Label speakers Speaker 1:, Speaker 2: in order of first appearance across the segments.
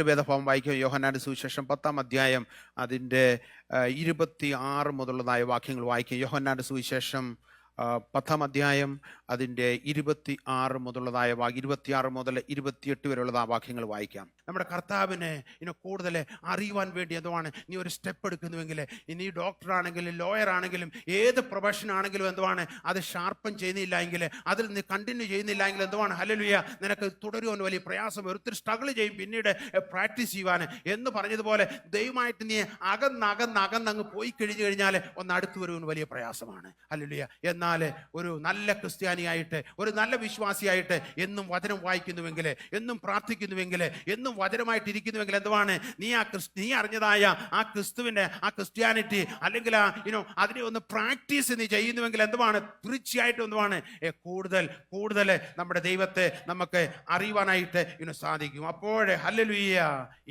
Speaker 1: ഒരു ഭേദഭാവം വായിക്കും യോഹനാന്റെ സുവിശേഷം പത്താം അധ്യായം അതിന്റെ ഇരുപത്തി ആറ് മുതലുള്ളതായ വാക്യങ്ങൾ വായിക്കും യോഹന്നാന്റെ സുവിശേഷം പത്താം അധ്യായം അതിന്റെ ഇരുപത്തി ആറ് മുതലുള്ളതായ വാ ഇരുപത്തിയാറ് മുതൽ ഇരുപത്തിയെട്ട് വരെയുള്ള വാക്യങ്ങൾ വായിക്കാം. നമ്മുടെ കർത്താവിനെ ഇനി കൂടുതൽ അറിയുവാൻ വേണ്ടി എന്തുവാണ്? നീ ഒരു സ്റ്റെപ്പ് എടുക്കുന്നുവെങ്കിൽ ഇനി ഡോക്ടർ ആണെങ്കിലും ലോയർ ആണെങ്കിലും ഏത് പ്രൊഫഷൻ ആണെങ്കിലും എന്തുവാണ്? അത് ഷാർപ്പൻ ചെയ്യുന്നില്ല എങ്കിൽ അതിൽ നീ കണ്ടിന്യൂ ചെയ്യുന്നില്ല എങ്കിൽ എന്തുവാണ്? ഹലലുയ നിനക്ക് തുടരുവാൻ വലിയ പ്രയാസം ഒത്തിരി സ്ട്രഗിൾ ചെയ്യും പിന്നീട് പ്രാക്ടീസ് ചെയ്യുവാൻ. എന്ന് പറഞ്ഞതുപോലെ ദൈവമായിട്ട് നീ അകന്നകന്ന് അകന്നങ്ങ് പോയി കഴിഞ്ഞു കഴിഞ്ഞാൽ ഒന്ന് അടുത്ത് വരുവാൻ വലിയ പ്രയാസമാണ്. ഹല്ലേലൂയ എന്നാൽ ഒരു നല്ല ക്രിസ്ത്യാനിയായിട്ട് ഒരു നല്ല വിശ്വാസിയായിട്ട് എന്നും വചനം വായിക്കുന്നുവെങ്കിൽ എന്നും പ്രാർത്ഥിക്കുന്നുവെങ്കിൽ എന്നും വചനമായിട്ട് ഇരിക്കുന്നുവെങ്കിൽ എന്തുവാണ്? നീ ആ ക്രിസ് നീ അറിഞ്ഞതായ ആ ക്രിസ്തുവിന്റെ ആ ക്രിസ്ത്യാനിറ്റി അല്ലെങ്കിൽ ആ ഇനോ അതിനെ ഒന്ന് പ്രാക്ടീസ് നീ ചെയ്യുന്നുവെങ്കിൽ എന്തുവാണ്? തീർച്ചയായിട്ടും എന്തുവാണ്? കൂടുതൽ കൂടുതൽ നമ്മുടെ ദൈവത്തെ നമുക്ക് അറിയുവാനായിട്ട് ഇനി സാധിക്കും. അപ്പോഴേ ഹല്ലേലൂയ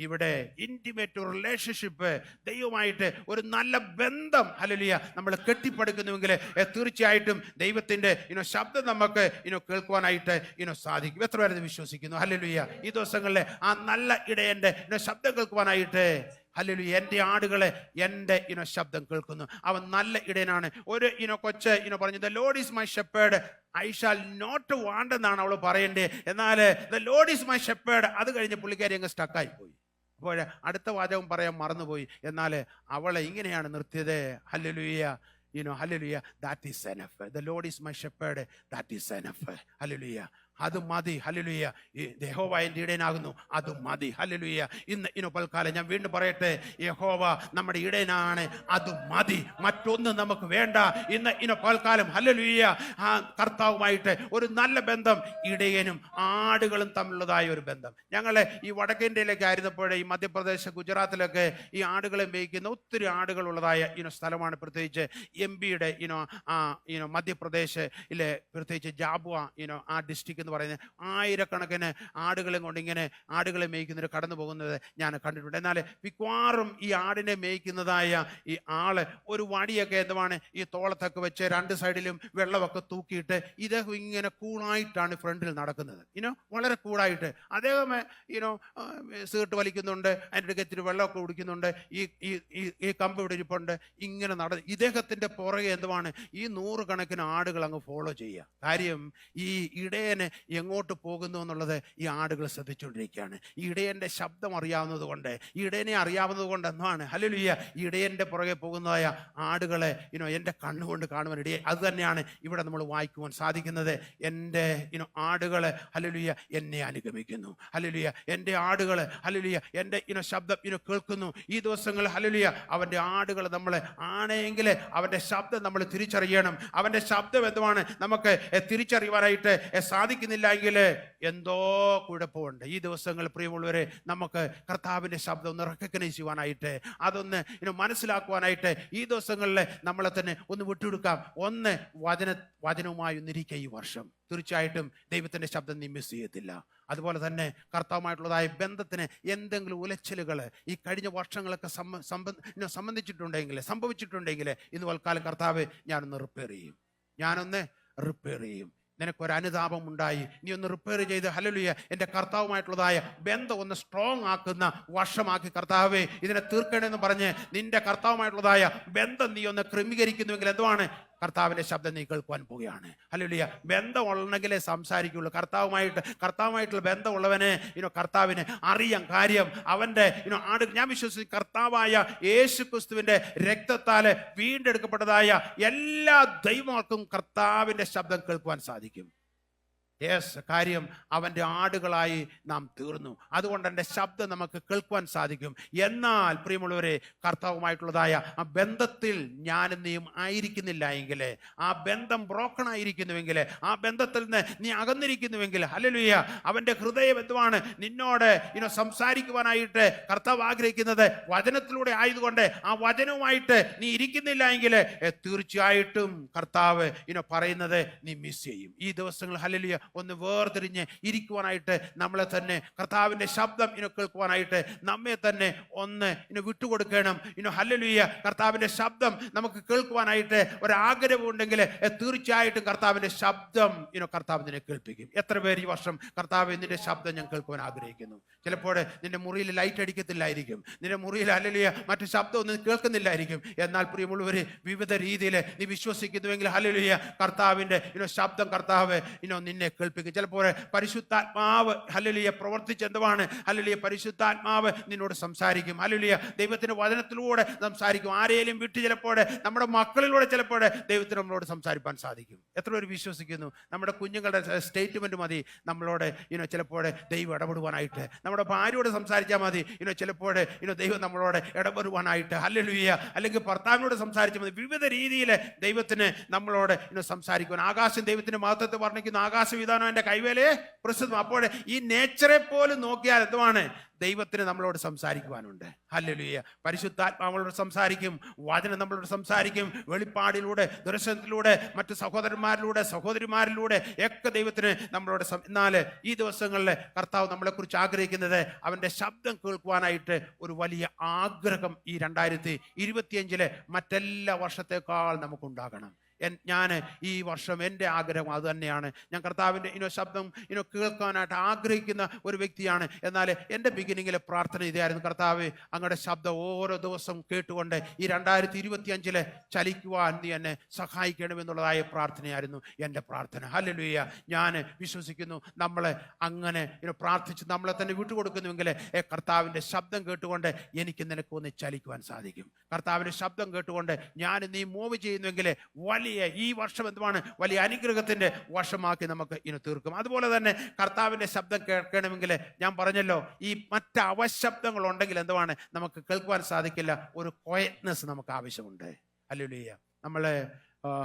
Speaker 1: ഇവിടെ ഇന്റിമേറ്റ് റിലേഷൻഷിപ്പ് ദൈവമായിട്ട് ഒരു നല്ല ബന്ധം ഹല്ലേലൂയ നമ്മൾ കെട്ടിപ്പടുക്കുന്നുവെങ്കിൽ തീർച്ചയായിട്ടും ദൈവത്തിന്റെ ഇനോ ശബ്ദം നമുക്ക് ഇനോ കേൾക്കുവാനായിട്ട് ഇനോ സാധിക്കും. എത്ര പേരത് വിശ്വസിക്കുന്നു? ഹല്ലുയ്യ ഈ ദിവസങ്ങളിലെ ആ നല്ല ഇടയന്റെ ഇനോ ശബ്ദം കേൾക്കുവാനായിട്ട്. ഹല്ലു എന്റെ ആടുകളെ എന്റെ ഇനോ ശബ്ദം കേൾക്കുന്നു. അവൻ നല്ല ഇടയനാണ്. ഒരു ഇനോ കൊച്ച് ഇനോ പറഞ്ഞു the lord is my shepherd I shall not want എന്നാണ് അവൾ പറയേണ്ടത് എന്നാൽ the lord is my shepherd അത് കഴിഞ്ഞ് പുള്ളിക്കാരി അങ്ങ് സ്റ്റക്കായി പോയി അപ്പോൾ അടുത്ത വാചകം പറയാൻ മറന്നുപോയി. എന്നാൽ അവളെ ഇങ്ങനെയാണ് നിർത്തിയത്. You know, hallelujah, that is enough. The Lord is my shepherd, that is enough. Hallelujah. അത് മതി. ഹലലുയ്യ ഈ യഹോവ എന്റെ ഇടയനാകുന്നു അത് മതി. ഹലലുയ്യ ഇന്ന് ഇനോ പൽക്കാലം ഞാൻ വീണ്ടും പറയട്ടെ. യഹോവ നമ്മുടെ ഇടയനാണ് അത് മതി. മറ്റൊന്നും നമുക്ക് വേണ്ട. ഇന്ന് ഇനോ പൽക്കാലം ഹലലുയ്യ ആ കർത്താവുമായിട്ട് ഒരു നല്ല ബന്ധം ഇടയനും ആടുകളും തമ്മിലുള്ളതായ ഒരു ബന്ധം. ഞങ്ങൾ ഈ വടക്കേന്ത്യയിലേക്ക് ആയിരുന്നപ്പോഴേ ഈ മധ്യപ്രദേശ് ഗുജറാത്തിലൊക്കെ ഈ ആടുകളെ മേയ്ക്കുന്ന ഒത്തിരി ആടുകളുള്ളതായ ഇനോ സ്ഥലമാണ് പ്രത്യേകിച്ച് എം പിയുടെ ഇനോ ആ ഇനോ മധ്യപ്രദേശ് ഇല്ലേ പ്രത്യേകിച്ച് ജാബുവ ഇനോ ആ ഡിസ്ട്രിക്ട് എന്ന് പറയുന്നത് ആയിരക്കണക്കിന് ആടുകളെ കൊണ്ട് ഇങ്ങനെ ആടുകളെ മേയ്ക്കുന്നവർ കടന്നു പോകുന്നത് ഞാൻ കണ്ടിട്ടുണ്ട്. എന്നാൽ മിക്കവാറും ഈ ആടിനെ മേയ്ക്കുന്നതായ ഈ ആൾ ഒരു വടിയൊക്കെ എന്തുവാണ് ഈ തോളത്തൊക്കെ വെച്ച് രണ്ട് സൈഡിലും വെള്ളമൊക്കെ തൂക്കിയിട്ട് ഇദ്ദേഹം ഇങ്ങനെ കൂളായിട്ടാണ് ഫ്രണ്ടിൽ നടക്കുന്നത്. ഇനോ വളരെ കൂളായിട്ട്. അദ്ദേഹം ഇനോ സീട്ട് വലിക്കുന്നുണ്ട് അതിന്റെ ഇടയ്ക്ക് ഇത്തിരി വെള്ളമൊക്കെ കുടിക്കുന്നുണ്ട് ഈ ഈ ഈ- കമ്പ് ഇവിടെ ഇരിപ്പുണ്ട് ഇങ്ങനെ നട ഇദ്ദേഹത്തിന്റെ പുറകെ എന്തുവാണ് ഈ നൂറുകണക്കിന് ആടുകൾ അങ്ങ് ഫോളോ ചെയ്യുക. കാര്യം ഈ ഇടയന് എങ്ങോട്ട് പോകുന്നു എന്നുള്ളത് ഈ ആടുകൾ ശ്രദ്ധിച്ചുകൊണ്ടിരിക്കുകയാണ്. ഈ ഇടയന്റെ ശബ്ദം അറിയാവുന്നത് കൊണ്ട് ഈ ഇടയനെ അറിയാവുന്നത് കൊണ്ട് എന്താണ് ഹല്ലേലൂയ ഈ ഇടയന്റെ പുറകെ പോകുന്നതായ ആടുകളെ ഇനോ എന്റെ കണ്ണുകൊണ്ട് കാണുവാൻ ഇടയെ അത് തന്നെയാണ് ഇവിടെ നമ്മൾ വായിക്കുവാൻ സാധിക്കുന്നത്. എന്റെ ഇനോ ആടുകളെ ഹല്ലേലൂയ എന്നെ അനുഗമിക്കുന്നു. ഹല്ലേലൂയ എന്റെ ആടുകൾ ഹല്ലേലൂയ എന്റെ ഇനോ ശബ്ദം ഇനോ കേൾക്കുന്നു. ഈ ദിവസങ്ങൾ ഹല്ലേലൂയ അവന്റെ ആടുകൾ നമ്മൾ ആണെങ്കിൽ അവന്റെ ശബ്ദം നമ്മൾ തിരിച്ചറിയണം. അവന്റെ ശബ്ദം എന്തുമാണ് നമുക്ക് തിരിച്ചറിയുവാനായിട്ട് എ, സാധിക്കുന്നില്ല എങ്കിൽ എന്തോ കുഴപ്പമുണ്ട്. ഈ ദിവസങ്ങൾ പ്രിയമുള്ളവരെ നമുക്ക് കർത്താവിന്റെ ശബ്ദം ഒന്ന് റെക്കഗ്നൈസ് ചെയ്യുവാനായിട്ട് അതൊന്ന് മനസ്സിലാക്കുവാനായിട്ട് ഈ ദിവസങ്ങളിൽ നമ്മളെ തന്നെ ഒന്ന് വിട്ടുകൊടുക്കാം. ഒന്ന് വചന വചനവുമായി ഒന്നിരിക്കുക ഈ വർഷം. തീർച്ചയായിട്ടും ദൈവത്തിന്റെ ശബ്ദം നീ മിസ് ചെയ്യത്തില്ല. അതുപോലെ തന്നെ കർത്താവുമായിട്ടുള്ളതായ ബന്ധത്തിന് എന്തെങ്കിലും ഉലച്ചിലുകൾ ഈ കഴിഞ്ഞ വർഷങ്ങളൊക്കെ സംബന്ധിച്ചിട്ടുണ്ടെങ്കിൽ സംഭവിച്ചിട്ടുണ്ടെങ്കിൽ ഇന്ന് വൽക്കാലം കർത്താവ് ഞാനൊന്ന് റിപ്പയർ ചെയ്യും. ഞാനൊന്ന് റിപ്പയർ ചെയ്യും. നിനക്കൊരു അനുതാപം ഉണ്ടായി നീ ഒന്ന് റിപ്പയർ ചെയ്ത് ഹലലുയ എന്റെ കർത്താവുമായിട്ടുള്ളതായ ബന്ധം ഒന്ന് സ്ട്രോങ് ആക്കുന്ന വർഷമാക്കി കർത്താവേ. ഇതിനെ തീർക്കണമെന്ന് പറഞ്ഞ് നിന്റെ കർത്താവുമായിട്ടുള്ളതായ ബന്ധം നീ ഒന്ന് ക്രമീകരിക്കുന്നുവെങ്കിൽ എന്തുവാണ്? കർത്താവിന്റെ ശബ്ദം നീ കേൾക്കുവാൻ പോവുകയാണ്. ഹല്ലേലൂയ ബന്ധം ഉള്ളെങ്കിലേ സംസാരിക്കുള്ളൂ. കർത്താവുമായിട്ട് കർത്താവുമായിട്ടുള്ള ബന്ധമുള്ളവനെ ഇനോ കർത്താവിനെ അറിയാം കാര്യം അവന്റെ ഇനോ ആട് ഞാൻ വിശ്വസിച്ച് കർത്താവായ യേശു ക്രിസ്തുവിന്റെ രക്തത്താൽ വീണ്ടെടുക്കപ്പെട്ടതായ എല്ലാ ദൈവങ്ങൾക്കും കർത്താവിന്റെ ശബ്ദം കേൾക്കുവാൻ സാധിക്കും. യെസ് കാര്യം അവന്റെ ആടുകളായി നാം തീർന്നു. അതുകൊണ്ട് എന്റെ ശബ്ദം നമുക്ക് കേൾക്കുവാൻ സാധിക്കും. എന്നാൽ പ്രിയമുള്ളവരെ കർത്താവുമായിട്ടുള്ളതായ ആ ബന്ധത്തിൽ ഞാനും നീയും ആയിരിക്കുന്നില്ല എങ്കിൽ ആ ബന്ധം ബ്രോക്കൺ ആയിരിക്കുന്നുവെങ്കിൽ ആ ബന്ധത്തിൽ നിന്ന് നീ അകന്നിരിക്കുന്നുവെങ്കിൽ അല്ലെ അവന്റെ ഹൃദയം എന്തുവാണ്? നിന്നോട് ഇനോ സംസാരിക്കുവാനായിട്ട് കർത്താവ് ആഗ്രഹിക്കുന്നത് വചനത്തിലൂടെ ആയതുകൊണ്ട് ആ വചനവുമായിട്ട് നീ ഇരിക്കുന്നില്ല എങ്കിൽ തീർച്ചയായിട്ടും കർത്താവ് ഇനോ പറയുന്നത് നീ മിസ് ചെയ്യും. ഈ ദിവസങ്ങൾ ഹല്ലേലൂയ ഒന്ന് വേർതിരിഞ്ഞ് ഇരിക്കുവാനായിട്ട് നമ്മളെ തന്നെ കർത്താവിന്റെ ശബ്ദം ഇനി കേൾക്കുവാനായിട്ട് നമ്മെ തന്നെ ഒന്ന് ഇനി വിട്ടുകൊടുക്കണം. ഇനി ഹല്ലേലൂയ. കർത്താവിന്റെ ശബ്ദം നമുക്ക് കേൾക്കുവാനായിട്ട് ഒരാഗ്രഹം ഉണ്ടെങ്കിൽ തീർച്ചയായിട്ടും കർത്താവിന്റെ ശബ്ദം ഇനി കർത്താവ് നിന്നെ കേൾപ്പിക്കും. എത്ര പേര് ഈ വർഷം കർത്താവ് നിന്റെ ശബ്ദം ഞാൻ കേൾക്കുവാൻ ആഗ്രഹിക്കുന്നു? ചിലപ്പോൾ നിന്റെ മുറിയിൽ ലൈറ്റ് അടിക്കത്തില്ലായിരിക്കും. നിന്റെ മുറിയിൽ ഹല്ലേലൂയ മറ്റു ശബ്ദം ഒന്നും കേൾക്കുന്നില്ലായിരിക്കും. എന്നാൽ പ്രിയമുള്ളവർ വിവിധ രീതിയിൽ നീ വിശ്വസിക്കുന്നുവെങ്കിൽ ഹല്ലേലൂയ കർത്താവിന്റെ ഇനോ ശബ്ദം കർത്താവ് ഇനോ നിന്നെ കേൾപ്പിക്കും. ചിലപ്പോൾ പരിശുദ്ധാത്മാവ് ഹല്ലേലൂയ പ്രവർത്തിച്ച് എന്തുവാണ് ഹല്ലേലൂയ പരിശുദ്ധാത്മാവ് നിന്നോട് സംസാരിക്കും. ഹല്ലേലൂയ ദൈവത്തിന്റെ വചനത്തിലൂടെ സംസാരിക്കും. ആരെയും വിട്ട് ചിലപ്പോൾ നമ്മുടെ മക്കളിലൂടെ ചിലപ്പോൾ ദൈവത്തിന് നമ്മളോട് സംസാരിപ്പാൻ സാധിക്കും. എത്ര പേര് വിശ്വസിക്കുന്നു? നമ്മുടെ കുഞ്ഞുങ്ങളുടെ സ്റ്റേറ്റ്മെന്റ് മതി. നമ്മളോട് ഇനോ ചിലപ്പോൾ ദൈവം ഇടപെടുവാനായിട്ട്. നമ്മുടെ ഭാര്യയോട് സംസാരിച്ചാൽ മതി. ഇനോ ചിലപ്പോൾ ഇനോ ദൈവം നമ്മളോട് ഇടപെടുവാനായിട്ട്. ഹല്ലേലൂയ. അല്ലെങ്കിൽ ഭർത്താവിനോട് സംസാരിച്ചാൽ മതി. വിവിധ രീതിയിൽ ദൈവത്തിന് നമ്മളോട് ഇനോ സംസാരിക്കുവാൻ. ആകാശം ദൈവത്തിന്റെ മഹത്വത്തെ വർണിക്കുന്നു. ആകാശ വിധാനം എന്റെ കൈവേലയെ പ്രസിദ്ധം. അപ്പോൾ ഈ നേച്ചറെ പോലും നോക്കിയാൽ എന്തുമാണ് ദൈവത്തിന് നമ്മളോട് സംസാരിക്കുവാനുണ്ട്. ഹല്ലേലൂയ പരിശുദ്ധാത്മാവളോട് സംസാരിക്കും. വചനം നമ്മളോട് സംസാരിക്കും. വെളിപ്പാടിലൂടെ ദർശനത്തിലൂടെ മറ്റു സഹോദരന്മാരിലൂടെ സഹോദരിമാരിലൂടെ ഒക്കെ ദൈവത്തിന് നമ്മളോട് എന്നാൽ ഈ ദിവസങ്ങളിൽ കർത്താവ് നമ്മളെക്കുറിച്ച് ആഗ്രഹിക്കുന്നത് അവന്റെ ശബ്ദം കേൾക്കുവാനായിട്ട് ഒരു വലിയ ആഗ്രഹം ഈ രണ്ടായിരത്തി ഇരുപത്തിയഞ്ചിലെ മറ്റെല്ലാ വർഷത്തേക്കാൾ നമുക്കുണ്ടാകണം. ഞാൻ ഈ വർഷം എന്റെ ആഗ്രഹം അത് തന്നെയാണ്. ഞാൻ കർത്താവിന്റെ ഇനോ ശബ്ദം ഇനോ കേൾക്കാനായിട്ട് ആഗ്രഹിക്കുന്ന ഒരു വ്യക്തിയാണ്. എന്നാൽ എന്റെ ബിഗിനിങ്ങിലെ പ്രാർത്ഥന ഇതായിരുന്നു. കർത്താവ് അങ്ങയുടെ ശബ്ദം ഓരോ ദിവസം കേട്ടുകൊണ്ട് ഈ രണ്ടായിരത്തി ഇരുപത്തി അഞ്ചിലെ ചലിക്കുവാൻ നീ എന്നെ സഹായിക്കണമെന്നുള്ളതായ പ്രാർത്ഥനയായിരുന്നു എന്റെ പ്രാർത്ഥന. ഹല്ലുയ്യ ഞാൻ വിശ്വസിക്കുന്നു നമ്മളെ അങ്ങനെ ഇനോ പ്രാർത്ഥിച്ച് നമ്മളെ തന്നെ വിട്ടുകൊടുക്കുന്നുവെങ്കിൽ കർത്താവിന്റെ ശബ്ദം കേട്ടുകൊണ്ട് എനിക്ക് നിനക്ക് ഒന്ന് ചലിക്കുവാൻ സാധിക്കും. കർത്താവിന്റെ ശബ്ദം കേട്ടുകൊണ്ട് ഞാൻ നീ മൂവ് ചെയ്യുന്നുവെങ്കിൽ വലിയ ഈ വർഷം എന്തുമാണ് വലിയ അനുഗ്രഹത്തിന്റെ വർഷമാക്കി നമുക്ക് ഇനി തീർക്കും. അതുപോലെ തന്നെ കർത്താവിന്റെ ശബ്ദം കേൾക്കണമെങ്കിൽ ഞാൻ പറഞ്ഞല്ലോ ഈ മറ്റ് അവശബ്ദങ്ങൾ ഉണ്ടെങ്കിൽ എന്തുവാണ്? നമുക്ക് കേൾക്കുവാൻ സാധിക്കില്ല. ഒരു ക്വയറ്റ്നെസ് നമുക്ക് ആവശ്യമുണ്ട്. അല്ലുലിയ നമ്മളെ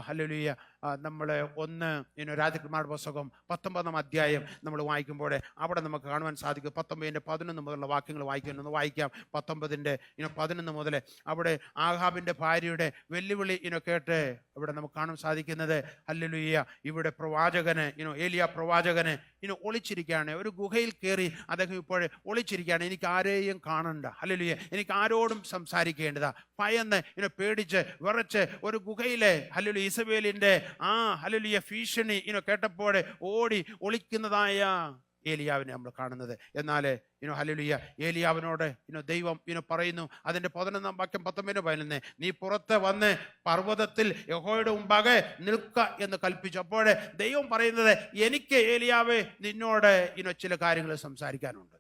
Speaker 1: ഹല്ലേലൂയ നമ്മൾ ഒന്ന് ഇനി രാജകുമാരുടെ പുസ്തകം പത്തൊമ്പതാം അധ്യായം നമ്മൾ വായിക്കുമ്പോൾ അവിടെ നമുക്ക് കാണുവാൻ സാധിക്കും. പത്തൊമ്പതിന്റെ പതിനൊന്ന് മുതലുള്ള വാക്യങ്ങൾ വായിക്കാൻ ഒന്ന് വായിക്കാം. പത്തൊമ്പതിന്റെ ഇനി പതിനൊന്ന് മുതൽ അവിടെ ആഹാബിന്റെ ഭാര്യയുടെ വെല്ലുവിളി ഇനോ കേട്ട് ഇവിടെ നമുക്ക് കാണാൻ സാധിക്കുന്നത്. അല്ലലുയ്യ ഇവിടെ പ്രവാചകന് ഇനോ ഏലിയ പ്രവാചകന് ഇനി ഒളിച്ചിരിക്കുകയാണ്. ഒരു ഗുഹയിൽ കയറി അദ്ദേഹം ഇപ്പോൾ ഒളിച്ചിരിക്കുകയാണ്. എനിക്ക് ആരെയും കാണണ്ട. അല്ലലുയ്യ എനിക്ക് ആരോടും സംസാരിക്കേണ്ടതാ. ഭയന്ന് ഇനോ പേടിച്ച് വിറച്ച് ഒരു ഗുഹയിലെ ഹല്ലേലൂയ ഇസബേലിന്റെ ആ ഹലലിയ ഭീഷണി ഇനോ കേട്ടപ്പോൾ ഓടി ഒളിക്കുന്നതായ ഏലിയാവിനെ നമ്മൾ കാണുന്നത്. എന്നാൽ ഇനോ ഹലലിയ ഏലിയാവിനോട് ഇനോ ദൈവം ഇനോ പറയുന്നു അതിന്റെ പതിനൊന്നാം വാക്യം പത്തൊമ്പതിന് പതിനൊന്ന് നീ പുറത്ത് വന്ന് പർവതത്തിൽ യഹോയുടെ മുമ്പാകെ നിൽക്ക എന്ന് കൽപ്പിച്ചു അപ്പോൾ ദൈവം പറയുന്നത് എനിക്ക് ഏലിയാവ് നിന്നോട് ഇനോ ചില കാര്യങ്ങൾ സംസാരിക്കാനുണ്ട്.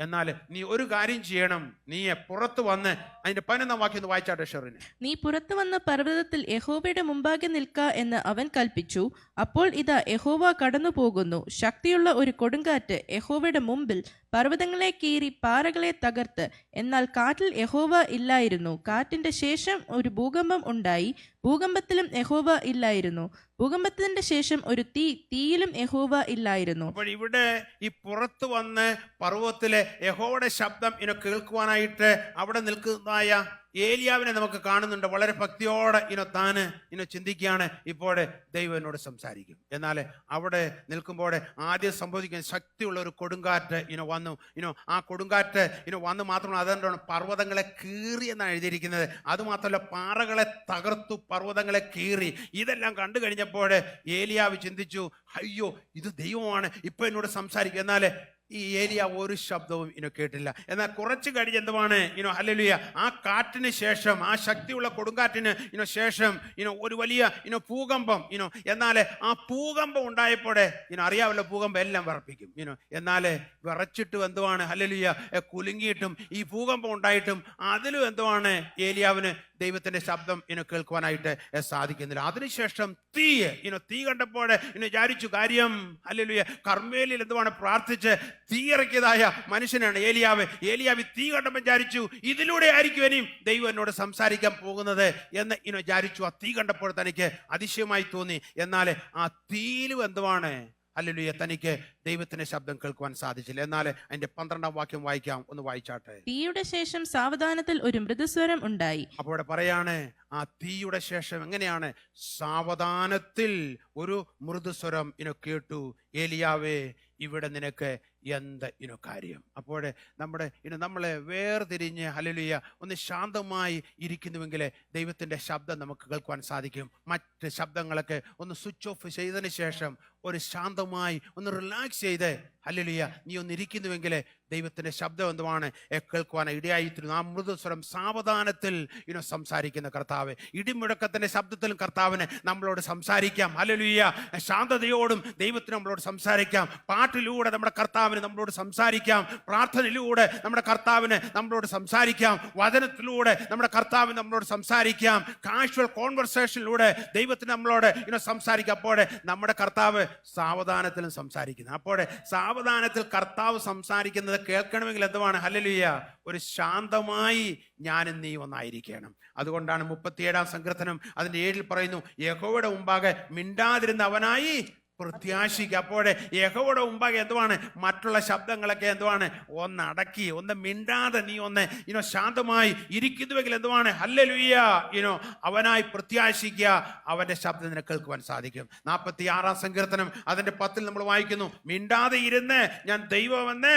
Speaker 1: എന്നാൽ നീ ഒരു കാര്യം ചെയ്യണം. നീ പുറത്തു വന്ന് അതിന്റെ പതിനൊന്നാം വാക്യം ഒന്ന് വായിച്ചാട്ടെ ഷെറിന്.
Speaker 2: നീ പുറത്തു വന്ന് പർവതത്തിൽ യഹോവയുടെ മുമ്പാകെ നിൽക്ക എന്ന് അവൻ കൽപ്പിച്ചു. അപ്പോൾ ഇതാ യഹോവ കടന്നു പോകുന്നു ശക്തിയുള്ള ഒരു കൊടുങ്കാറ്റ് യഹോവയുടെ മുമ്പിൽ പർവതങ്ങളെ കീറി പാറകളെ തകർത്ത്. എന്നാൽ കാറ്റിൽ യഹോവ ഇല്ലായിരുന്നു. കാറ്റിന്റെ ശേഷം ഒരു ഭൂകമ്പം ഉണ്ടായി. ഭൂകമ്പത്തിലും യഹോവ ഇല്ലായിരുന്നു. ഭൂകമ്പത്തിന്റെ ശേഷം ഒരു തീ തീയിലും യഹോവ ഇല്ലായിരുന്നു.
Speaker 1: അപ്പോൾ ഇവിടെ ഈ പുറത്തു വന്ന് പർവതത്തിലെ യഹോവയുടെ ശബ്ദം ഇനോ കേൾക്കുവാനായിട്ട് അവിടെ നിൽക്കുന്നതായ ഏലിയാവിനെ നമുക്ക് കാണുന്നുണ്ട്. വളരെ ഭക്തിയോടെ ഇനോ താന് ഇനോ ചിന്തിക്കുകയാണ്. ഇപ്പോൾ ദൈവം എന്നോട് സംസാരിക്കും. എന്നാൽ അവിടെ നിൽക്കുമ്പോൾ ആദ്യം സംഭവിക്കുന്ന ശക്തിയുള്ള ഒരു കൊടുങ്കാറ്റ് ഇനോ വന്നു. ഇനോ ആ കൊടുങ്കാറ്റ് ഇനോ വന്നു മാത്രമല്ല അതുകൊണ്ടാണ് പർവതങ്ങളെ കീറി എന്നാണ് എഴുതിയിരിക്കുന്നത്. അതുമാത്രമല്ല പാറകളെ തകർത്തു പർവതങ്ങളെ കീറി. ഇതെല്ലാം കണ്ടു കഴിഞ്ഞപ്പോൾ ഏലിയാവ് ചിന്തിച്ചു അയ്യോ ഇത് ദൈവമാണ്. ഇപ്പോൾ എന്നോട് സംസാരിക്കും. എന്നാൽ ഈ ഏലിയ ഒരു ശബ്ദവും ഇനോ കേട്ടില്ല. എന്നാൽ കുറച്ച് കഴിഞ്ഞ് എന്തുമാണ് ഇനോ ഹല്ലേലൂയ ആ കാറ്റിന് ശേഷം ആ ശക്തിയുള്ള കൊടുങ്കാറ്റിന് ഇനോ ശേഷം ഇനോ ഒരു വലിയ ഇനോ ഭൂകമ്പം ഇനോ എന്നാൽ ആ ഭൂകമ്പം ഉണ്ടായപ്പോഴേ ഇനോ അറിയാമല്ലോ ഭൂകമ്പം എല്ലാം വിറപ്പിക്കും. ഇനോ എന്നാൽ വിറച്ചിട്ടും എന്തുവാണ്? ഹല്ലേലൂയ എ, കുലുങ്ങിയിട്ടും ഈ ഭൂകമ്പം ഉണ്ടായിട്ടും അതിലും എന്തുവാണ്? ഏലിയാവിന് ദൈവത്തിന്റെ ശബ്ദം ഇനി കേൾക്കുവാനായിട്ട് സാധിക്കുന്നില്ല. അതിനുശേഷം തീ ഇനി തീ കണ്ടപ്പോൾ ഇനി വിചാരിച്ചു കാര്യം ഹല്ലേലൂയ കർമ്മേലിൽ എന്തുവാണ്? പ്രാർത്ഥിച്ച് തീ ഇറക്കിയതായ മനുഷ്യനാണ് ഏലിയാവ്. ഏലിയാവ് തീ കണ്ടപ്പോൾ വിചാരിച്ചു ഇതിലൂടെ ആയിരിക്കും ഇനിയും ദൈവം എന്നോട് സംസാരിക്കാൻ പോകുന്നത് എന്ന് ഇനി വിചാരിച്ചു. ആ തീ കണ്ടപ്പോൾ തനിക്ക് അതിശയമായി തോന്നി. എന്നാൽ ആ തീയിലും എന്തുവാണ്? ഹല്ലേലൂയ തനിക്ക് ദൈവത്തിന്റെ ശബ്ദം കേൾക്കുവാൻ സാധിച്ചില്ല. എന്നാൽ അതിന്റെ പന്ത്രണ്ടാം വാക്യം വായിക്കാം. ഒന്ന് വായിച്ചാട്ടെ.
Speaker 2: തീയുടെ ശേഷം സാവധാനത്തിൽ ഒരു മൃദുസ്വരം ഉണ്ടായി.
Speaker 1: അപ്പോൾ ഇവിടെ പറയാണ് ആ തീയുടെ ശേഷം എങ്ങനെയാണ്? സാവധാനത്തിൽ ഒരു മൃദുസ്വരം ഇനൊക്കെ കേട്ടു. ഏലിയാവേ ഇവിടെ നിനക്ക് എന്ത് ഇനോ കാര്യം? അപ്പോൾ നമ്മുടെ ഇനോ നമ്മളെ വേർതിരിഞ്ഞ് ഹലലിയ ഒന്ന് ശാന്തമായി ഇരിക്കുന്നുവെങ്കിൽ ദൈവത്തിന്റെ ശബ്ദം നമുക്ക് കേൾക്കുവാൻ സാധിക്കും. മറ്റ് ശബ്ദങ്ങളൊക്കെ ഒന്ന് സ്വിച്ച് ഓഫ് ചെയ്തതിന് ശേഷം ഒരു ശാന്തമായി ഒന്ന് റിലാക്സ് ചെയ്ത് ഹലലിയ നീ ഒന്ന് ഇരിക്കുന്നുവെങ്കിൽ ദൈവത്തിന്റെ ശബ്ദം എന്തുമാണ് കേൾക്കുവാൻ ഇടയായിത്തീരുന്നു ആ മൃദുസ്വരം സാവധാനത്തിൽ ഇനോ സംസാരിക്കുന്ന കർത്താവ്. ഇടിമുഴക്കത്തിന്റെ ശബ്ദത്തിലും കർത്താവിന് നമ്മളോട് സംസാരിക്കാം. ഹല്ലേലൂയ ശാന്തതയോടും ദൈവത്തിന് നമ്മളോട് സംസാരിക്കാം. പാട്ടിലൂടെ നമ്മുടെ കർത്താവിന് നമ്മളോട് സംസാരിക്കാം. പ്രാർത്ഥനയിലൂടെ നമ്മുടെ കർത്താവിന് നമ്മളോട് സംസാരിക്കാം. വചനത്തിലൂടെ നമ്മുടെ കർത്താവിന് നമ്മളോട് സംസാരിക്കാം. കാഷ്വൽ കോൺവെർസേഷനിലൂടെ ദൈവത്തിന് നമ്മളോട് ഇങ്ങനെ സംസാരിക്കാം. അപ്പോൾ നമ്മുടെ കർത്താവ് സാവധാനത്തിലും സംസാരിക്കുന്നു. അപ്പോൾ സാവധാനത്തിൽ കർത്താവ് സംസാരിക്കുന്നത് കേൾക്കണമെങ്കിൽ എന്തുവാണ്? ഹലലുയ്യ ഒരു ശാന്തമായി ഞാനും നീ ഒന്നായിരിക്കണം. അതുകൊണ്ടാണ് മുപ്പത്തിയേഴാം സങ്കീർത്തനം അതിന്റെ ഏഴിൽ പറയുന്നു യഹോയുടെ മുമ്പാകെ മിണ്ടാതിരുന്ന അവനായി പ്രത്യാശിക്കുക. അപ്പോഴേ യഹോയുടെ മുമ്പാകെ എന്തുവാണ്? മറ്റുള്ള ശബ്ദങ്ങളൊക്കെ എന്തുവാണ്? ഒന്ന് അടക്കി ഒന്ന് മിണ്ടാതെ നീ ഒന്ന് ഇനോ ശാന്തമായി ഇരിക്കുന്നുവെങ്കിൽ എന്തുവാണ്? ഹല്ലേലൂയ ഇനോ അവനായി പ്രത്യാശിക്കുക. അവന്റെ ശബ്ദം നിനക്ക് കേൾക്കുവാൻ സാധിക്കും. നാൽപ്പത്തി ആറാം സങ്കീർത്തനം അതിന്റെ പത്തിൽ നമ്മൾ വായിക്കുന്നു. മിണ്ടാതെ ഇരുന്ന് ഞാൻ ദൈവമെന്ന്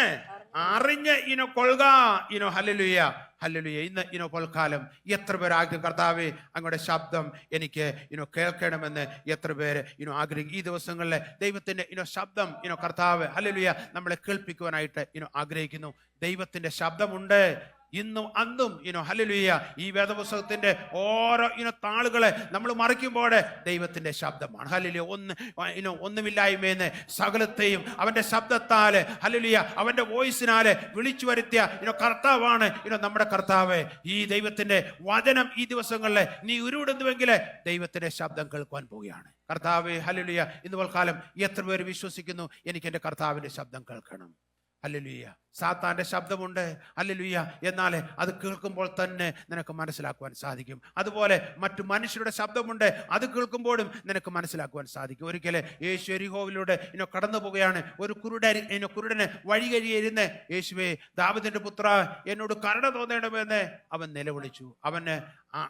Speaker 1: അറിഞ്ഞ് ഇനോ കൊള്ളുക ഇനോ ഹലലുയ ഹലലുയ ഇന്ന് ഇനോ പൊൽക്കാലം എത്ര പേർ ആഗ്രഹം കർത്താവേ അങ്ങയുടെ ശബ്ദം എനിക്ക് ഇനോ കേൾക്കണമെന്ന് എത്ര പേര് ഇനോ ആഗ്രഹിക്കും? ഈ ദിവസങ്ങളിലെ ദൈവത്തിന്റെ ഇനോ ശബ്ദം ഇനോ കർത്താവ് ഹലലുയ നമ്മളെ കേൾപ്പിക്കുവാനായിട്ട് ഇനോ ആഗ്രഹിക്കുന്നു. ദൈവത്തിന്റെ ശബ്ദമുണ്ട്. ഇന്നും അന്നും ഇനോ ഹലലുയ്യ ഈ വേദപുസ്തകത്തിന്റെ ഓരോ ഇനോ താളുകളെ നമ്മൾ മറിക്കുമ്പോൾ ദൈവത്തിന്റെ ശബ്ദമാണ്. ഹലലിയ ഒന്ന് ഇനോ ഒന്നുമില്ലായ്മയെന്ന് സകലത്തെയും അവന്റെ ശബ്ദത്താൽ ഹലലിയ അവന്റെ വോയിസിനാല് വിളിച്ചു വരുത്തിയ ഇനോ കർത്താവാണ് ഇനോ നമ്മുടെ കർത്താവ്. ഈ ദൈവത്തിന്റെ വചനം ഈ ദിവസങ്ങളിൽ നീ ഉരുവിടുന്നുവെങ്കിൽ ദൈവത്തിന്റെ ശബ്ദം കേൾക്കുവാൻ പോവുകയാണ്. കർത്താവ് ഹലലിയ ഇന്ന് കാലം എത്ര പേര് വിശ്വസിക്കുന്നു? എനിക്ക് എന്റെ കർത്താവിന്റെ ശബ്ദം കേൾക്കണം. ഹല്ലേലൂയ സാത്താന്റെ ശബ്ദമുണ്ട്. ഹല്ലേലൂയ എന്നാൽ അത് കേൾക്കുമ്പോൾ തന്നെ നിനക്ക് മനസ്സിലാക്കുവാൻ സാധിക്കും. അതുപോലെ മറ്റു മനുഷ്യരുടെ ശബ്ദമുണ്ട്. അത് കേൾക്കുമ്പോഴും നിനക്ക് മനസ്സിലാക്കുവാൻ സാധിക്കും. ഒരിക്കലെ യേശു എരിഹോവിലൂടെ ഇനോ കടന്നു പോവുകയാണ്. ഒരു കുരുടൻ ഇനോ കുരുടന് വഴി കഴിയിരുന്ന്. യേശുവേ ദാവിദിന്റെ പുത്ര എന്നോട് കരുണ തോന്നണമെന്ന് അവൻ നിലവിളിച്ചു. അവന്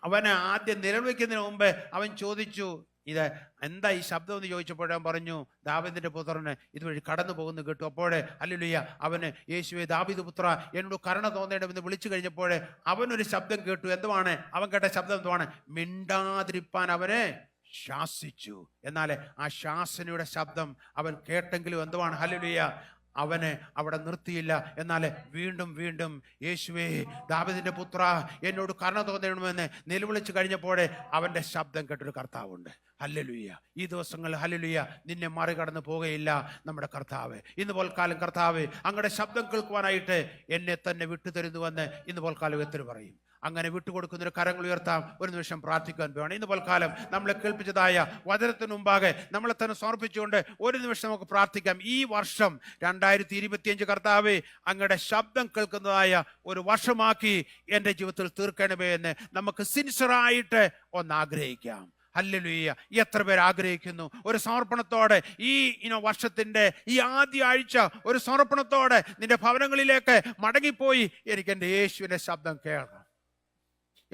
Speaker 1: അവനെ ആദ്യം നിലവിളിക്കുന്നതിന് മുമ്പ് അവൻ ചോദിച്ചു ഇത് എന്താ ഈ ശബ്ദം എന്ന് ചോദിച്ചപ്പോൾ പറഞ്ഞു ദാവിദിന്റെ പുത്രന് ഇതുവഴി കടന്നു പോകുന്നു കേട്ടു. അപ്പോഴേ അല്ലുലിയ അവന് യേശുവെ ദാവിദ് പുത്ര എന്നോട് കരുണ തോന്നേണ്ടമെന്ന് വിളിച്ചു കഴിഞ്ഞപ്പോൾ അവനൊരു ശബ്ദം കേട്ടു. എന്തുവാണ്? അവൻ കേട്ട ശബ്ദം എന്തുവാണ്? മിണ്ടാതിരിപ്പാൻ അവനെ ശാസിച്ചു. എന്നാൽ ആ ശാസനയുടെ ശബ്ദം അവൻ കേട്ടെങ്കിലും എന്തുവാണ്? ഹല്ലുയ്യ അവനെ അവിടെ നിർത്തിയില്ല. എന്നാൽ വീണ്ടും വീണ്ടും യേശുവേ ദാവിദിന്റെ പുത്ര എന്നോട് കരുണ തോന്നണമെന്ന് നിലവിളിച്ചു കഴിഞ്ഞപ്പോഴേ അവന്റെ ശബ്ദം കേട്ടൊരു കർത്താവുണ്ട്. ഹല്ലലുയ്യ. ഈ ദിവസങ്ങൾ ഹല്ലലുയ്യ നിന്നെ മറികടന്ന് പോകുകയില്ല നമ്മുടെ കർത്താവ്. ഇന്ന് പോൽക്കാലം കർത്താവ് അങ്ങയുടെ ശബ്ദം കേൾക്കുവാനായിട്ട് എന്നെ തന്നെ വിട്ടുതരുന്നുവെന്ന് ഇന്ന് പോൽക്കാലം എത്ര പറയും. അങ്ങനെ വിട്ടുകൊടുക്കുന്നൊരു കരങ്ങൾ ഉയർത്താം. ഒരു നിമിഷം പ്രാർത്ഥിക്കാൻ വേണം ഇന്ന് പോൽക്കാലം നമ്മളെ കേൾപ്പിച്ചതായ വചനത്തിന് മുമ്പാകെ നമ്മളെ തന്നെ സമർപ്പിച്ചുകൊണ്ട് ഒരു നിമിഷം നമുക്ക് പ്രാർത്ഥിക്കാം. ഈ വർഷം രണ്ടായിരത്തി ഇരുപത്തിയഞ്ച് കർത്താവെ അങ്ങയുടെ ശബ്ദം കേൾക്കുന്നതായ ഒരു വർഷമാക്കി എന്റെ ജീവിതത്തിൽ തീർക്കണമേ എന്ന് നമുക്ക് സിൻസറായിട്ട് ഒന്ന് ആഗ്രഹിക്കാം. ഹല്ലേലൂയ എത്ര പേർ ആഗ്രഹിക്കുന്നു? ഒരു സമർപ്പണത്തോടെ ഈ ഇനോ വർഷത്തിന്റെ ഈ ആദ്യ ആഴ്ച ഒരു സമർപ്പണത്തോടെ നിന്റെ ഭവനങ്ങളിലേക്ക് മടങ്ങിപ്പോയി. എനിക്ക് എന്റെ യേശുവിന്റെ ശബ്ദം കേൾക്കണം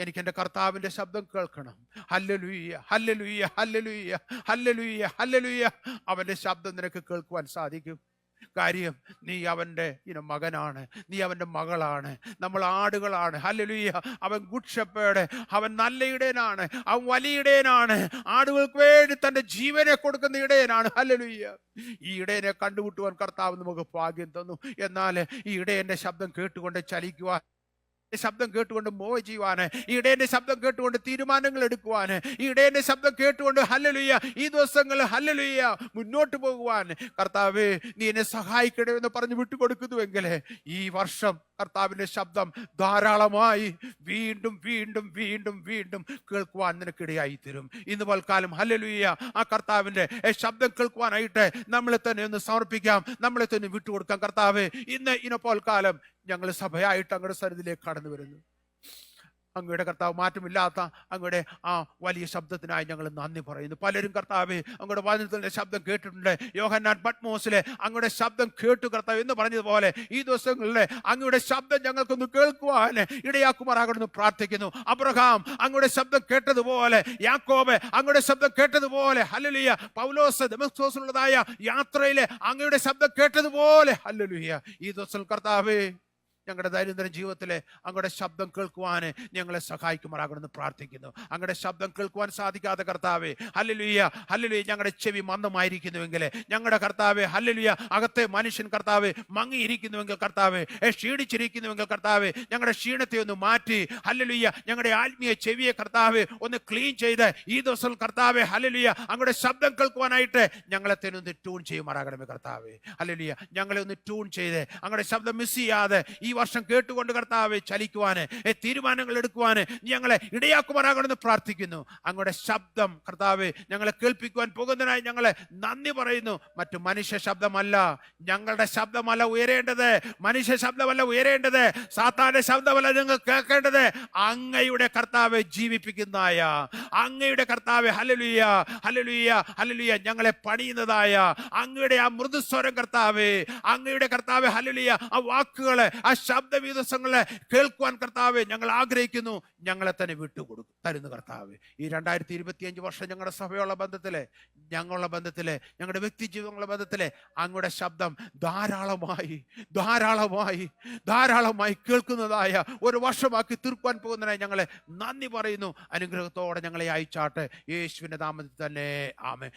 Speaker 1: എനിക്ക് എന്റെ കർത്താവിന്റെ ശബ്ദം കേൾക്കണം. Hallelujah hallelujah hallelujah hallelujah hallelujah അവന്റെ ശബ്ദം നിനക്ക് കേൾക്കുവാൻ സാധിക്കും. കാര്യം നീ അവന്റെ ഇനം മകനാണ്. നീ അവന്റെ മകളാണ്. നമ്മൾ ആടുകളാണ്. ഹല്ലലുയ്യ അവൻ ഗുഡ് ഷെപ്പേഡ്. അവൻ നല്ല ഇടയനാണ് അവൻ വലിയ ഇടയനാണ് ആടുകൾക്ക് വേണ്ടി തന്റെ ജീവനെ കൊടുക്കുന്ന ഇടയനാണ്. ഹല്ലലുയ്യ ഈ ഇടയനെ കണ്ടുമുട്ടുവാൻ കർത്താവ് നമുക്ക് ഭാഗ്യം തന്നു. എന്നാൽ ഈ ഇടയന്റെ ശബ്ദം കേട്ടുകൊണ്ട് ചലിക്കുവാൻ ശബ്ദം കേട്ടുകൊണ്ട് മോ ചെയ്യുവാന് ഈ ഇടയന്റെ ശബ്ദം കേട്ടുകൊണ്ട് തീരുമാനങ്ങൾ എടുക്കുവാന് ഈ ഇടയന്റെ ശബ്ദം കേട്ടുകൊണ്ട് ഹല്ലലുയ്യ ഈ ദിവസങ്ങൾ ഹല്ലലുയ്യ മുന്നോട്ട് പോകുവാൻ. കർത്താവ് നീ എന്നെ സഹായിക്കണേ എന്ന് പറഞ്ഞ് വിട്ടുകൊടുക്കുന്നുവെങ്കിൽ ഈ വർഷം കർത്താവിന്റെ ശബ്ദം ധാരാളമായി വീണ്ടും വീണ്ടും വീണ്ടും വീണ്ടും കേൾക്കുവാൻ നിനക്കിടയായി തരും ഇന്ന് പൽക്കാലം ഹല്ലലുയ്യ ആ കർത്താവിന്റെ ഏ, ശബ്ദം കേൾക്കുവാനായിട്ട് നമ്മളെ തന്നെ ഒന്ന് സമർപ്പിക്കാം നമ്മളെ തന്നെ വിട്ടുകൊടുക്കാം. കർത്താവ് ഇന്ന് ഇന പോൽക്കാലം ഞങ്ങൾ സഭയായിട്ട് അങ്ങയുടെ സന്നിധിയിലേക്ക് കടന്നു വരുന്നു. അങ്ങയുടെ കർത്താവ് മാറ്റമില്ലാത്ത അങ്ങയുടെ ആ വലിയ ശബ്ദത്തിനായി ഞങ്ങൾ നന്ദി പറയുന്നു. പലരും കർത്താവെ അങ്ങയുടെ വചനത്തിന്റെ ശബ്ദം കേട്ടിട്ടുണ്ട്. യോഹന്നാൻ പത്മോസിലെ അങ്ങയുടെ ശബ്ദം കേട്ടു കർത്താവ് എന്ന് പറഞ്ഞതുപോലെ ഈ ദിവസങ്ങളിൽ അങ്ങയുടെ ശബ്ദം ഞങ്ങൾക്കൊന്ന് കേൾക്കുവാൻ ഇടയാക്കുമാറാകണമെന്ന് പ്രാർത്ഥിക്കുന്നു. അബ്രഹാം അങ്ങയുടെ ശബ്ദം കേട്ടതുപോലെ യാക്കോബ് അങ്ങയുടെ ശബ്ദം കേട്ടതുപോലെ ഹല്ലേലൂയ പൗലോസ് ദമസ്കോസിലുള്ളതായ യാത്രയിലെ അങ്ങയുടെ ശബ്ദം കേട്ടതുപോലെ ഹല്ലേലൂയ ഈ ദിവസം കർത്താവേ ഞങ്ങളുടെ ദൈനംദിന ജീവിതത്തിലെ അങ്ങയുടെ ശബ്ദം കേൾക്കുവാൻ ഞങ്ങളെ സഹായിക്കുമാറാകണമെന്ന് പ്രാർത്ഥിക്കുന്നു. അങ്ങയുടെ ശബ്ദം കേൾക്കുവാൻ സാധിക്കാതെ കർത്താവെ ഹല്ലേലൂയ ഹല്ലേലൂയ. ഞങ്ങളുടെ ചെവി മന്ദമായിരിക്കുന്നുവെങ്കിൽ ഞങ്ങളുടെ കർത്താവെ ഹല്ലലുയ്യ അകത്തെ മനുഷ്യൻ കർത്താവെ മങ്ങിയിരിക്കുന്നുവെങ്കിൽ കർത്താവെ ക്ഷീണിച്ചിരിക്കുന്നുവെങ്കിൽ കർത്താവെ ഞങ്ങളുടെ ക്ഷീണത്തെ ഒന്ന് മാറ്റി ഹല്ലേലൂയ. ഞങ്ങളുടെ ആത്മീയ ചെവിയെ കർത്താവ് ഒന്ന് ക്ലീൻ ചെയ്ത് ഈ ദിവസം കർത്താവെ ഹല്ലേലൂയ. അങ്ങയുടെ ശബ്ദം കേൾക്കുവാനായിട്ട് ഞങ്ങളെ തന്നെ ഒന്ന് ട്യൂൺ ചെയ്യുമാറാകണമേ കർത്താവെ. ഹല്ലേലൂയ. ഞങ്ങളെ ഒന്ന് ട്യൂൺ ചെയ്ത് അങ്ങയുടെ ശബ്ദം മിസ് ചെയ്യാതെ ഈ വർഷം കേട്ടുകൊണ്ട് കർത്താവെ ചലിക്കുവാന് തീരുമാനങ്ങൾ എടുക്കുവാന് ഞങ്ങളെ ഇടയാക്കുമാറാകണമെന്ന് പ്രാർത്ഥിക്കുന്നു. അങ്ങയുടെ ശബ്ദം കർത്താവെ ഞങ്ങളെ കേൾപ്പിക്കുവാൻ പോകുന്നതിനായി ഞങ്ങളെ നന്ദി പറയുന്നു. മറ്റു മനുഷ്യ ശബ്ദമല്ല ഞങ്ങളുടെ ശബ്ദമല്ല ഉയരേണ്ടത്. മനുഷ്യ ശബ്ദമല്ല ഉയരേണ്ടത്. സാത്താന്റെ ശബ്ദമല്ല നിങ്ങൾ കേൾക്കേണ്ടത്. അങ്ങയുടെ കർത്താവെ ജീവിപ്പിക്കുന്നതായ അങ്ങയുടെ കർത്താവെ ഹലലുയ ഹലലുയ ഹലലുയ ഞങ്ങളെ പണിയുന്നതായ അങ്ങയുടെ ആ മൃദുസ്വരം കർത്താവെ അങ്ങയുടെ കർത്താവെ ഹലലുയ ആ വാക്കുകളെ ആ ശബ്ദവീതസങ്ങളെ കേൾക്കുവാൻ കർത്താവെ ഞങ്ങൾ ആഗ്രഹിക്കുന്നു. ഞങ്ങളെ തന്നെ വിട്ടുകൊടുക്കും. തരുന്നു കർത്താവെ. ഈ രണ്ടായിരത്തി ഇരുപത്തിയഞ്ച് വർഷം ഞങ്ങളുടെ സഭയുള്ള ബന്ധത്തിലെ ഞങ്ങളുടെ ബന്ധത്തിലെ ഞങ്ങളുടെ വ്യക്തി ജീവിതങ്ങളുടെ ബന്ധത്തിലെ അങ്ങയുടെ ശബ്ദം ധാരാളമായി ധാരാളമായി ധാരാളമായി കേൾക്കുന്നതായ ഒരു വർഷമാക്കി തീർക്കുവാൻ പോകുന്നതിനായി ഞങ്ങളെ നന്ദി പറയുന്നു. അനുഗ്രഹത്തോടെ ഞങ്ങളെ അയച്ചാട്ടെ. യേശുവിന്റെ നാമത്തിൽ തന്നെ. ആമേ